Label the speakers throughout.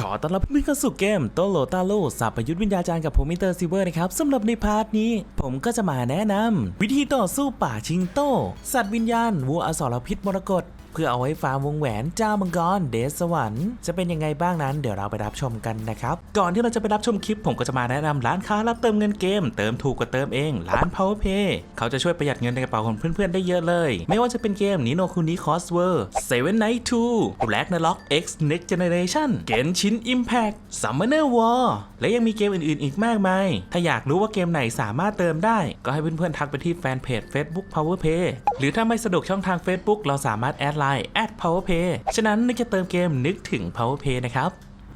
Speaker 1: ขอต้อนรับเพื่อนเข้าสู่เกมโตโลตาโลสับประยุทธ์วิญญาจารย์กับผมมิเตอร์ซิเวอร์นะครับสำหรับในพาร์ทนี้ ผมก็จะมาแนะนำวิธีต่อสู้ป่าชิงโต สัตว์วิญญาณวัวอสรพิษมรกต เพื่อเอาไว้ฟาร์มวงแหวนเจ้ามังกรเดสวรรค์จะเป็นยังไงบ้างนั้นเดี๋ยวเราไปรับชมกันนะครับ ก่อนที่เราจะไปรับชมคลิป ผมก็จะมาแนะนำร้านค้ารับเติมเงินเกม เติมถูกกว่าเติมเองร้าน PowerPay เขาจะช่วยประหยัดเงินในกระเป๋าของเพื่อนๆได้เยอะเลย ไม่ว่าจะเป็นเกมนิโนคุนิคอสเวอร์เซเว่นไนท์ทูแร็กนาล็อก X Next Generation เกนชิน Impact Summoner War และยังมีเกมอื่นๆ อีกมากมาย ถ้าอยากรู้ว่าเกมไหนสามารถเติมได้ ก็ให้เพื่อนๆทักไปที่แฟนเพจ Facebook PowerPay หรือถ้าไม่สะดวกช่องทาง Facebook เราสามารถแอดไลน์ PowerPay ฉะนั้นนึกจะเติมเกมนึกถึง PowerPay นะครับ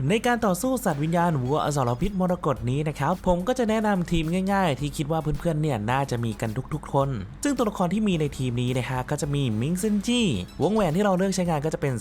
Speaker 1: ในการต่อสู้สัตว์วิญญาณวัวอสรพิษมรกตนี้นะครับ ผมก็จะแนะนำทีมง่ายๆ ที่คิดว่าเพื่อนๆเนี่ยน่าจะมีกันทุกๆ คน ซึ่งตัวละครที่มีในทีมนี้นะฮะก็จะมีมิงซึนจี้วงแหวนที่เราเลือกใช้งานก็จะเป็น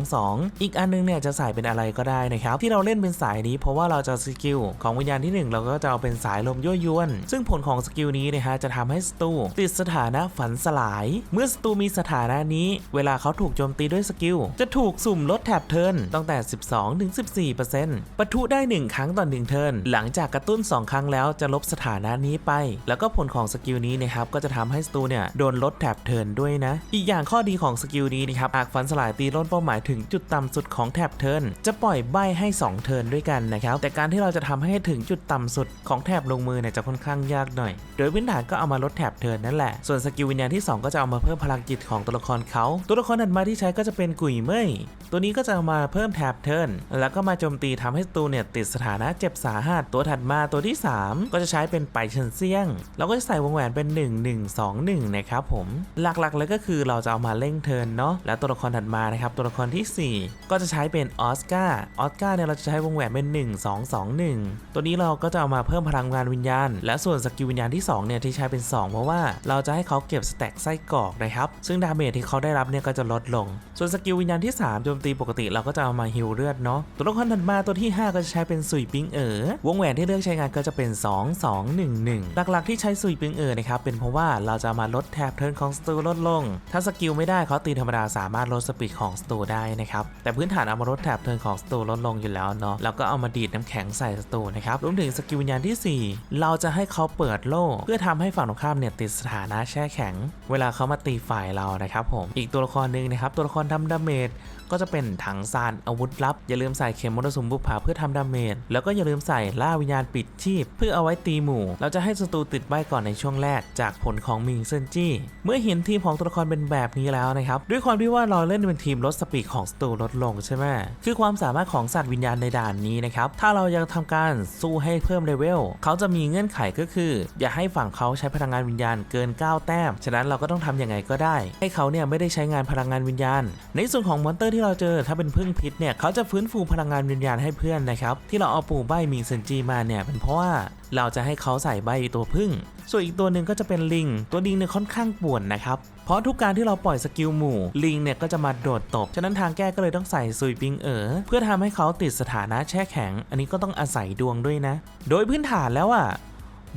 Speaker 1: 222 อีกอันนึงเนี่ยจะใส่เป็นอะไรก็ได้นะครับ ที่เราเล่นเป็นสายนี้เพราะว่าเราจะสกิลของวิญญาณที่ 1 เราก็จะเอาเป็นสายลมยั่วยวน ซึ่งผลของสกิลนี้นะฮะจะทำให้สตูติดสถานะฝันสลาย เมื่อสตูมีสถานะนี้ เวลาเขาถูกโจมตีด้วยสกิลจะถูกสุ่มลดแถบเทิร์นตั้งแต่ 12ถึง14%ปะทุได้ 1 ครั้งต่อ1เทิร์นหลังจากกระตุ้น 2 ครั้งแล้วจะลบสถานะนี้ไป แล้วก็ผลของสกิลนี้นะครับก็จะทำให้สตูเนี่ยโดนลดแถบเทิร์นด้วยนะ อีกอย่างข้อดีของสกิลนี้นะครับหากฟันสลายตีล้นเป้าหมายถึงจุดต่ำสุดของแถบเทิร์นจะปล่อยใบให้ 2 เทิร์นด้วยกันนะครับแต่การที่เราจะทำให้ถึงจุดต่ำสุดของแถบลงมือเนี่ยจะค่อนข้างยากหน่อย โดยพื้นฐานก็เอามาลดแถบเทิร์นนั่นแหละส่วนสกิลวิญญาณที่ 2 ก็จะเอามาเพิ่มพลังจิตของตัวละครเขาตัวละครถัดมาที่ใช้ก็จะเป็นกุยเม่ยตัวนี้ก็จะเอามาเพิ่มแท็บเทิร์นแล้วก็มาโจมตีทำให้ตูเนี่ยติดสถานะเจ็บสาหัสตัวถัดมาตัวที่ 3 ก็จะใช้เป็นไปเชินเซียงแล้วก็จะใส่วงแหวนเป็น 1 1 2 1 นะครับผม หลักๆเลยก็คือเราจะเอามาเร่งเทินเนาะ แล้วตัวละครถัดมานะครับ ตัวละครทีสี่ 4 ก็จะใช้เป็นออสการ์ ออสการ์เนี่ยเราจะใช้วงแหวนเป็น 1 2 2 1 ตัวนี้เราก็จะเอามาเพิ่มพลังงานวิญญาณ และส่วนสกิลวิญญาณที่2เนี่ยที่ใช้เป็น 2 เพราะว่าเราจะให้เขาเก็บสแต็กไส้กรอกนะครับ ซึ่งดาเมจที่เขาได้รับเนี่ยก็จะลดลง ส่วนสกิลวิญญาณที่3โจมตีปกติเราก็จะเอามาฮิลเลือดเนาะตัวละครถัดมาตัวที่ 5 ก็จะใช้เป็นสุยปิงเอ๋อวงแหวนที่เลือกใช้งานก็จะเป็น 2 2 1 1 หลักๆที่ใช้สุยปิงเอ๋อนะครับเป็นเพราะว่าเราจะมาลดแถบเทิร์นของสตูลดลง ถ้าสกิลไม่ได้เขาตีธรรมดาสามารถลดสปีดของสตูได้นะครับแต่พื้นฐานเอามาลดแถบเทิร์นของสตูลดลงอยู่แล้วเนาะแล้วก็เอามาดีดน้ำแข็งใส่สตูนะครับรวมถึงสกิลวิญญาณที่ 4 เราจะให้เขาเปิดโล่เพื่อทำให้ฝั่งตรงข้ามเนี่ยติดสถานะแช่แข็ง เวลาเขามาตีฝ่ายเรานะครับผมอีกตัวละครหนึ่งนะครับตัวละครทำดาเมจก็จะเป็นถังซานอาวุธลับอย่าลืมใส่เข็มมรสุมบุปผาเพื่อทำดาเมจแล้วก็อย่าลืมใส่ล่าวิญญาณปิดชีพ เพื่อเอาไว้ตีหมู่ เราจะให้ศัตรูติดใบก่อนในช่วงแรกจากผลของมิงเซนจี้ เมื่อเห็นทีมของตัวละครเป็นแบบนี้แล้วนะครับ ด้วยความที่ว่าเราเล่นเป็นทีมลดสปีดของศัตรูลดลงใช่ไหมคือความสามารถของสัตว์วิญญาณในด่านนี้นะครับถ้าเรายังทำการสู้ให้เพิ่มเลเวลเขาจะมีเงื่อนไขก็คือ อย่าให้ฝั่งเขาใช้พลังงานวิญญาณเกิน 9 แต้ม ฉะนั้นเราก็ต้องทำยังไงก็ได้ ให้เขาเนี่ยไม่ได้ใช้งานพลังงานวิญญาณ ในส่วนของมอนเตอร์ที่เราเจอถ้าเป็นพึ่งพิษเนี่ยเขาจะฟื้นฟูพลังงานวิญญาณให้เพื่อนนะครับ ที่เราเอาปู่ใบมิงเซนจีมาเนี่ยเป็นเพราะว่าเราจะให้เขาใส่ใบตัวพึ่ง ส่วนอีกตัวหนึ่งก็จะเป็นลิง ตัวลิงเนี่ยค่อนข้างป่วนนะครับ เพราะทุกการที่เราปล่อยสกิลหมู่ ลิงเนี่ยก็จะมาโดดตบ ฉะนั้นทางแก้ก็เลยต้องใส่ซุยปิงเอ๋อเพื่อทำให้เขาติดสถานะแช่แข็ง อันนี้ก็ต้องอาศัยดวงด้วยนะ โดยพื้นฐานแล้วอะ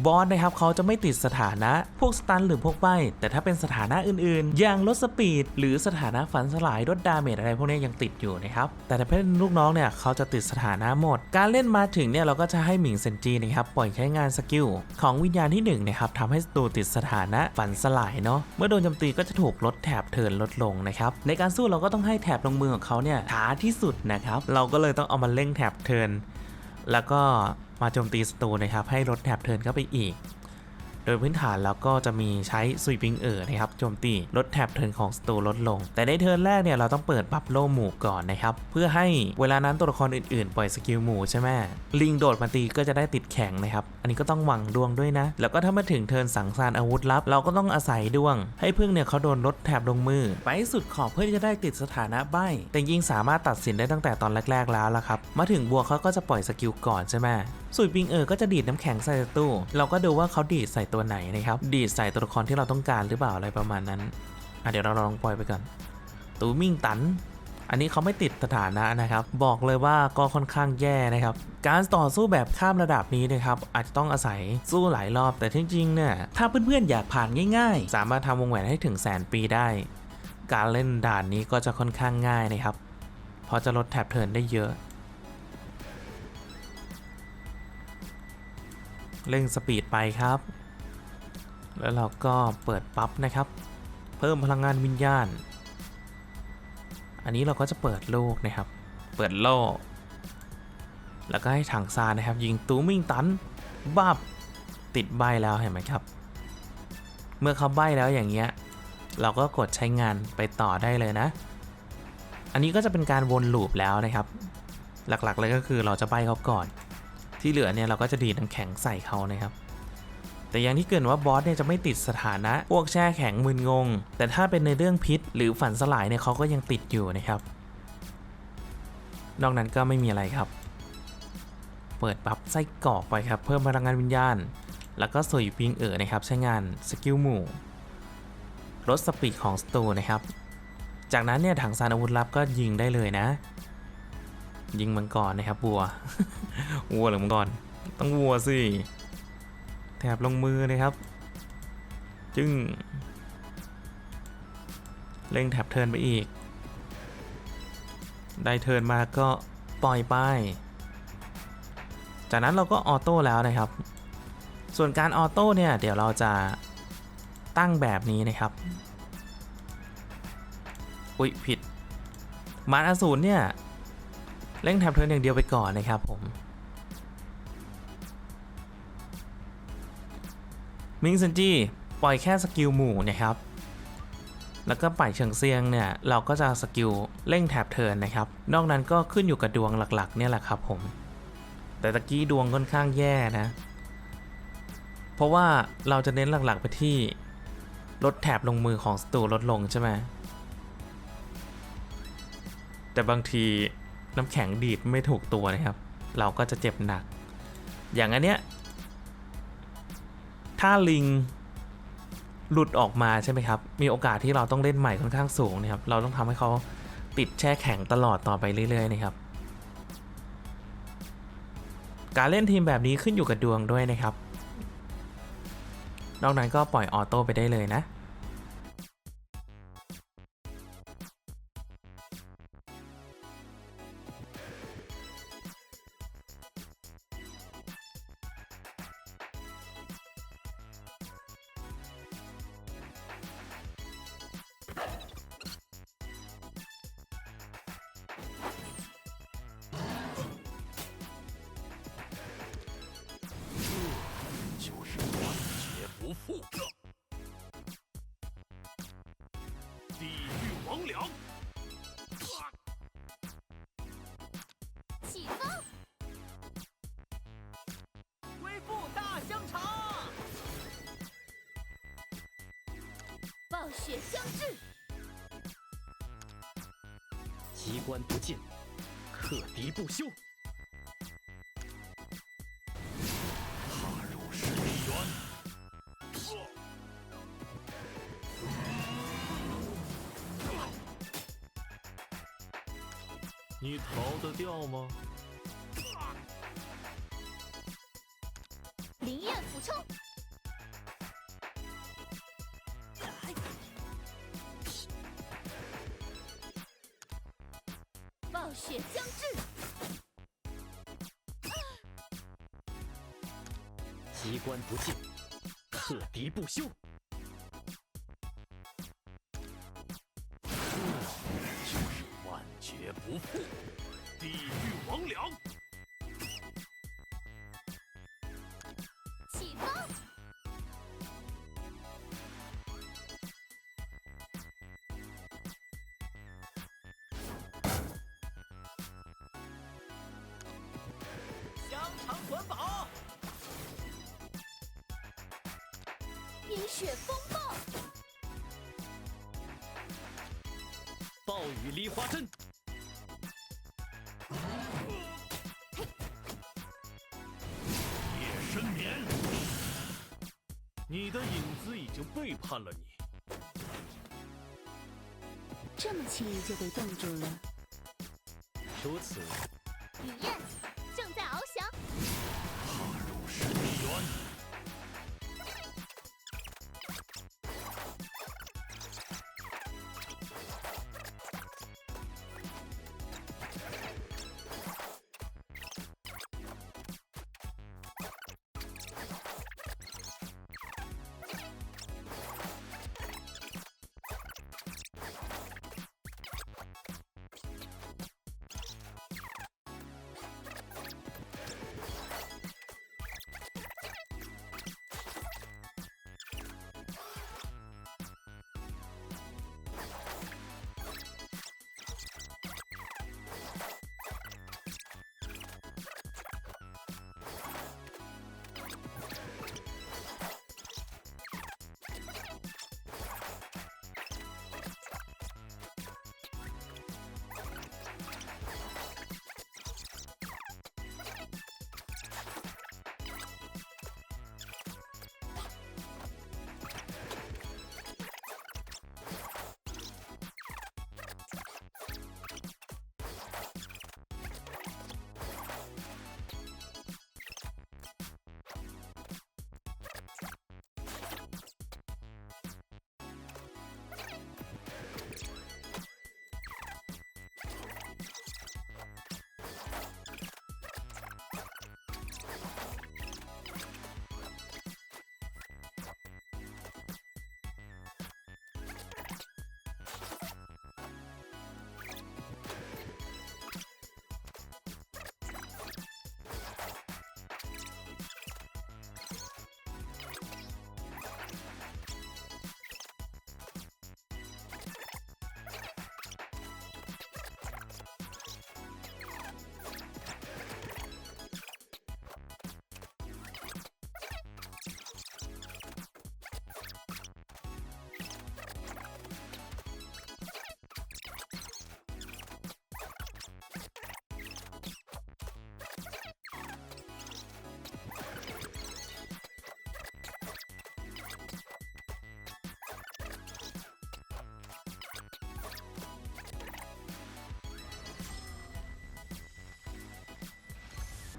Speaker 1: บอสนะครับเขาจะไม่ติดสถานะพวกสตันหรือพวกใบแต่ถ้าเป็นสถานะอื่นๆ อย่างลดสปีด หรือสถานะฝันสลายลดดาเมจอะไรพวกนี้ยังติดอยู่นะครับแต่ถ้าเป็นลูกน้องเนี่ยเขาจะติดสถานะหมด การเล่นมาถึงเนี่ยเราก็จะให้หมิงเซนจีนะครับปล่อยใช้งานสกิลของวิญญาณที่1นะครับทำให้ศัตรูติดสถานะฝันสลายเนาะเมื่อโดนโจมตีก็จะถูกลดแถบเทินลดลงนะครับในการสู้เราก็ต้องให้แถบลงมือของเขาเนี่ยช้าที่สุดนะครับเราก็เลยต้องเอามาเร่งแถบเทิน แล้วก็มาโจมตีศัตรูนะครับให้ลดแถบเทินเข้าไปอีก โดยพื้นฐานแล้วก็จะมีใช้ซุยปิงเอ๋อนะครับโจมตีลดแท็บเทิร์นของสตูลดลง แต่ในเทิร์นแรกเนี่ยเราต้องเปิดบัฟโลหมู่ก่อนนะครับเพื่อให้เวลานั้นตัวละครอื่นๆ ปล่อยสกิลหมู่ใช่ไหมลิงโดดมาตีก็จะได้ติดแข็งนะครับอันนี้ก็ต้องหวังดวงด้วยนะ แล้วก็ถ้ามาถึงเทิร์นสังสารอาวุธลับ เราก็ต้องอาศัยดวง ให้พึ่งเนี่ยเขาโดนลดแท็บลงมือ ไปสุดขอบเพื่อที่จะได้ติดสถานะใบแต่ยิงสามารถตัดสินได้ตั้งแต่ตอนแรก ๆแล้วละครับมาถึงบัวเขาก็จะปล่อยสกิลก่อนใช่ไหมสุยปิงเอ๋อก็จะดีดน้ำแข็งใส่ตู้เราก็ดูว่าเขาดีดใส่ตัวไหนนะครับ ดีดใส่ตัวละครที่เราต้องการหรือเปล่าอะไรประมาณนั้นอะเดี๋ยวเราลองปล่อยไปก่อน ตูมิงตัน อันนี้เขาไม่ติดสถานะนะครับ บอกเลยว่าก็ค่อนข้างแย่นะครับ การต่อสู้แบบข้ามระดับนี้นะครับ อาจจะต้องอาศัยสู้หลายรอบ แต่จริงๆเนี่ยถ้าเพื่อนๆอยากผ่านง่าย ๆ สามารถทำวงแหวนให้ถึงแสนปีได้ การเล่นด่านนี้ก็จะค่อนข้างง่ายนะครับพอจะลดแท็บเทินได้เยอะเร่งสปีดไปครับ แล้วเราก็เปิดปั๊บนะครับ เพิ่มพลังงานวิญญาณ อันนี้เราก็จะเปิดโลกนะครับ เปิดโลก แล้วก็ให้ถังซานะครับ ยิงตูมิงตันบับติดใบแล้วเห็นไหมครับ เมื่อเขาใบแล้วอย่างเงี้ย เราก็กดใช้งานไปต่อได้เลยนะ อันนี้ก็จะเป็นการวนลูปแล้วนะครับ หลักๆเลยก็คือเราจะใบเขาก่อน ที่เหลือเนี่ยเราก็จะดีดน้ำแข็งใส่เขานะครับ แต่อย่างที่เกินว่าบอสเนี่ยจะไม่ติดสถานะ พวกแช่แข็งมึนงง แต่ถ้าเป็นในเรื่องพิษ หรือฝันสลายเนี่ยเขาก็ยังติดอยู่นะครับ นอกนั้นก็ไม่มีอะไรครับ เปิดบัฟไส้กรอกไปครับ เพิ่มพลังงานวิญญาณ แล้วก็สวยปิงเอ๋อนะครับใช้งานสกิลหมู่ลดสปีดของสตูนะครับ จากนั้นเนี่ยถังซานอาวุธลับก็ยิงได้เลยนะ ยิงมังกรนะครับวัว วัวหรือมังกร ต้องวัวสิ แถบลงมือนะครับ จึงเร่งแถบเทินไปอีก ได้เทินมาก็ปล่อยไป จากนั้นเราก็ออโต้แล้วนะครับ ส่วนการออโต้เนี่ยเดี๋ยวเราจะตั้งแบบนี้นะครับ อุ๊ยผิด มารอสูรเนี่ยเร่งแท็บเทินอย่างเดียวไปก่อนนะครับผม มิงซันจีปล่อยแค่สกิลหมู่นะครับ แล้วก็ป่ายเฉิงเซียงเนี่ย เราก็จะสกิลเร่งแท็บเทินนะครับ นอกนั้นก็ขึ้นอยู่กับดวงหลักๆ เนี่ยแหละครับผม แต่ตะกี้ดวงค่อนข้างแย่นะ เพราะว่าเราจะเน้นหลักๆไปที่ลดแถบลงมือของสตูลดลงใช่ไหมแต่บางทีน้ำแข็งดีดไม่ถูกตัวนะครับ เราก็จะเจ็บหนัก อย่างอันเนี้ย ถ้าลิงหลุดออกมาใช่ไหมครับ มีโอกาสที่เราต้องเล่นใหม่ค่อนข้างสูงนะครับ เราต้องทำให้เขาติดแช่แข็งตลอดต่อไปเรื่อยๆนะครับ การเล่นทีมแบบนี้ขึ้นอยู่กับดวงด้วยนะครับ นอกนั้นก็ปล่อยออโต้ไปได้เลยนะ
Speaker 2: 恢复大香肠，
Speaker 3: 暴雪将至，
Speaker 4: 机关不进，克敌不休。踏入深渊。你逃得掉吗？
Speaker 3: 冲，暴雪将至，
Speaker 4: 机关不进，克敌不休。就是万劫不复，地狱魍魉。
Speaker 2: 香肠管饱，
Speaker 3: 冰雪风暴，
Speaker 4: 暴雨梨花针，夜深眠。你的影子已经背叛了你，
Speaker 3: 这么轻易就被冻住了。
Speaker 4: 如此
Speaker 3: 雨燕正在
Speaker 4: 踏入深渊。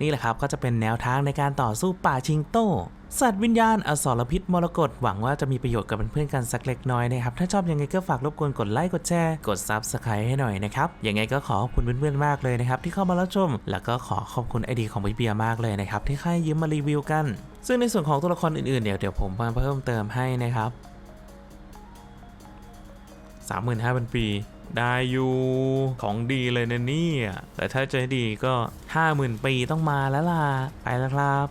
Speaker 1: นี่แหละครับก็จะเป็นแนวทางในการต่อสู้ป่าชิงโต้สัตว์วิญญาณอสรพิษมรกตหวังว่าจะมีประโยชน์กับเพื่อนๆกันสักเล็กน้อยนะครับ ถ้าชอบยังไงก็ฝากรบกวนกดไลค์กดแชร์กด Subscribe ให้หน่อยนะครับ ยังไงก็ขอขอบคุณเพื่อนๆมากเลยนะครับ ที่เข้ามารับชม แล้วก็ขอขอบคุณไอดีของพี่เบียร์มากเลยนะครับ ที่ให้ยืมมารีวิวกัน ซึ่งในส่วนของตัวละครอื่นๆเดี๋ยวเดี๋ยวผมมาเพิ่มเติมให้นะครับ35,000ปี ได้อยู่ของดีเลยนะเนี่ยแต่ถ้าจะให้ดีก็ 50,000 ปีต้องมาแล้วล่ะ ไปแล้วครับ